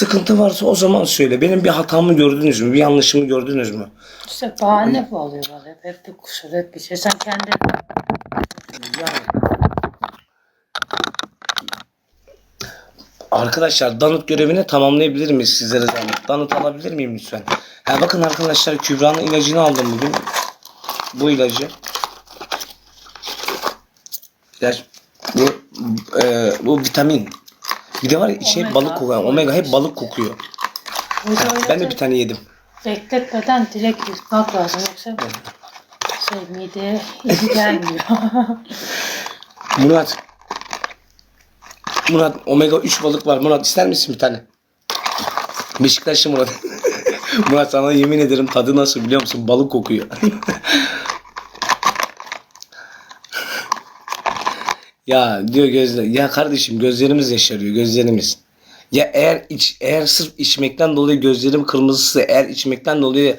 sıkıntı varsa o zaman söyle. Benim bir hatamı gördünüz mü? Bir yanlışımı gördünüz mü? İşte bahane bu oluyorlar hep. Hep bir kusur, hep bir şey. Sen kendin Yani. Arkadaşlar danıt görevini tamamlayabilir miyiz sizlere zahmet? Danıt alabilir miyim lütfen? Ha bakın arkadaşlar Kübra'nın ilacını aldım bugün. Bu ilacı. İlaç. Bu, e, bu vitamin. Bir de var ya içi hep balık kokuyor. Omega hep balık kokuyor. Ben de de bir tane yedim. bekletmeden direkt yutmak lazım. Yoksa şey mideye iyi gelmiyor. Murat. Murat omega 3 balık var. Murat ister misin bir tane? Beşiktaşlı Murat. Murat sana yemin ederim tadı nasıl biliyor musun? Balık kokuyor. ya diyor gözler. Ya kardeşim gözlerimiz yaşarıyor gözlerimiz. Ya eğer iç, eğer sırf içmekten dolayı gözlerim kırmızısı eğer içmekten dolayı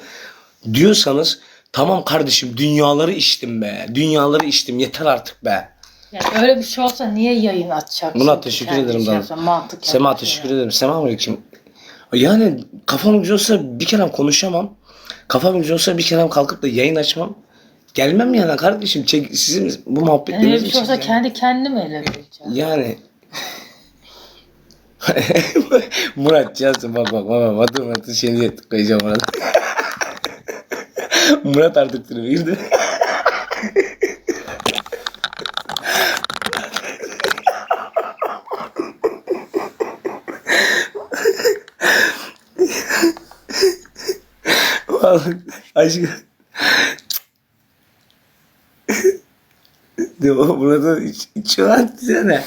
diyorsanız tamam kardeşim dünyaları içtim be. Dünyaları içtim yeter artık be. yani öyle bir şey olsa niye yayın açacaksın? Murat, teşekkür Kendi ederim şey mantık Sema yapıyorsun teşekkür yani. ederim. Sema aleyküm. Yani kafam güzel olsa bir kere konuşamam. Kafam güzel olsa bir kere kalkıp da yayın açmam. Gelmem yani kardeşim. Çek, sizin bu Yani öyle muhabbetlerinizi bir şey olsa kendi kendime ele vereceğim. Yani Murat yazsın bak bak bak bak Murat'ın şeyini koyacağım Murat. Murat artık tribe girdi. Vallahi aşkım. Diyor Murat'ın iç, içi var ne?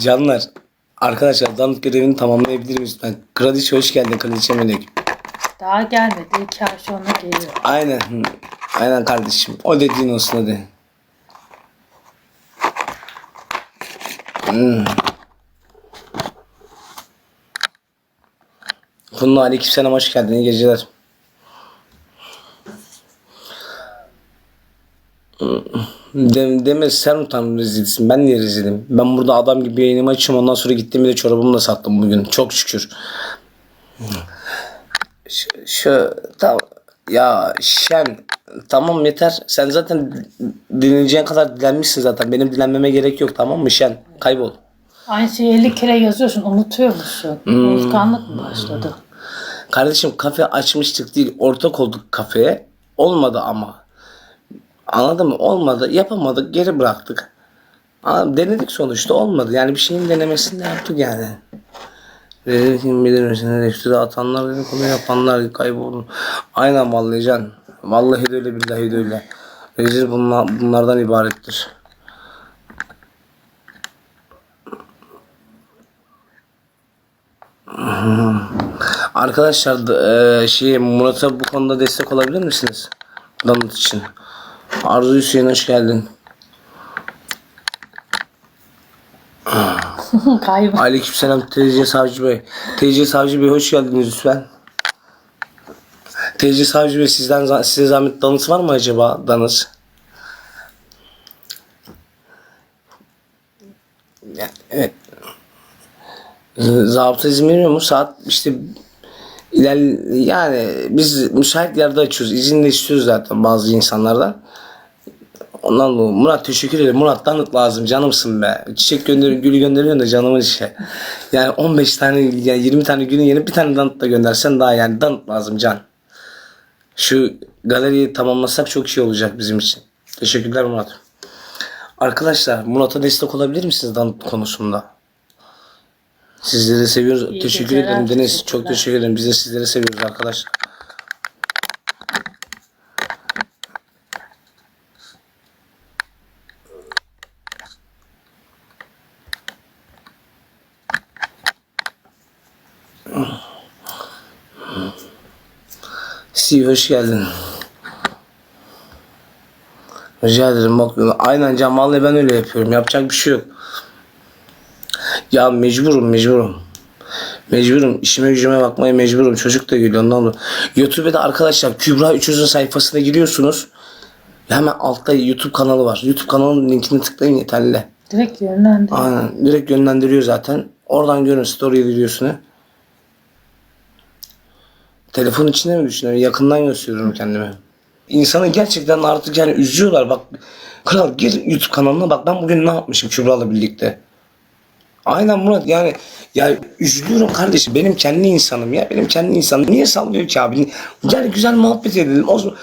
Canlar. Arkadaşlar danıt görevini tamamlayabilir miyiz? Ben Kraliçe hoş geldin Kraliçe Melek. Daha gelmedi. İki ay sonra geliyor. Aynen. Aynen kardeşim. O dediğin olsun hadi. Hmm. Kunlu aleykümselam hoş geldin. İyi geceler. Dem deme sen utan rezilsin. Ben niye rezilim? Ben burada adam gibi yayınımı açıyorum. Ondan sonra gittim bir de çorabımı da sattım bugün. Çok şükür. Şu, şu tamam ya Şen tamam yeter. Sen zaten dinleyeceğin kadar dilenmişsin zaten. Benim dilenmeme gerek yok tamam mı Şen? Kaybol. Aynı şeyi 50 kere yazıyorsun. Unutuyor musun? Hmm. Unutkanlık mı başladı? Kardeşim kafe açmıştık değil ortak olduk kafeye. Olmadı ama. Anladın mı? Olmadı. Yapamadık. Geri bıraktık. Anladın mı? Denedik sonuçta. Olmadı. Yani bir şeyin denemesini de yaptık yani. Ve kim bilir misin? Eleştiri atanlar, konu yapanlar kayboldu. Aynen vallahi can. Vallahi de öyle billahi de öyle. Rezil bunlar, bunlardan ibarettir. Arkadaşlar da- eee, şey Murat'a bu konuda destek olabilir misiniz? Damıt için. Arzu Hüseyin hoş geldin. Kaybı. Aleykümselam TC Savcı Bey. TC Savcı Bey hoş geldiniz lütfen. TC Savcı Bey sizden size zahmet danıt var mı acaba danıt? Ya, evet. Zabıta izin veriyor mu? Saat işte iler yani biz müsait yerde açıyoruz. İzin de istiyoruz zaten bazı insanlardan. Ondan dolayı Murat teşekkür ederim. Murat danıt lazım canımsın be. Çiçek gönder gül gönderiyorsun da canımın işi. Yani 15 tane yani 20 tane gülün yerine bir tane danıt da göndersen daha yani danıt lazım can. Şu galeriyi tamamlasak çok iyi olacak bizim için. Teşekkürler Murat. Arkadaşlar Murat'a destek olabilir misiniz danıt konusunda? Sizleri seviyoruz. İyi teşekkür ederim Deniz. Çok teşekkür ederim. Biz de sizleri seviyoruz arkadaşlar. Steve hoş geldin. Rica ederim bak aynen Can vallahi ben öyle yapıyorum yapacak bir şey yok. Ya mecburum mecburum. Mecburum işime gücüme bakmaya mecburum çocuk da geliyor ondan dolayı. YouTube'da arkadaşlar Kübra 300'ün sayfasına giriyorsunuz. Hemen altta YouTube kanalı var. YouTube kanalının linkini tıklayın yeterli. Direkt yönlendir. Aynen. Direkt yönlendiriyor zaten. Oradan görün story videosunu. Telefon içinde mi düşünüyorum? Yakından gösteriyorum kendimi. İnsanı gerçekten artık yani üzüyorlar. Bak Kral gir YouTube kanalına bak ben bugün ne yapmışım Kübra'la birlikte. Aynen Murat yani ya üzülüyorum kardeşim benim kendi insanım ya benim kendi insanım niye sallıyor ki abi gel güzel muhabbet edelim o zaman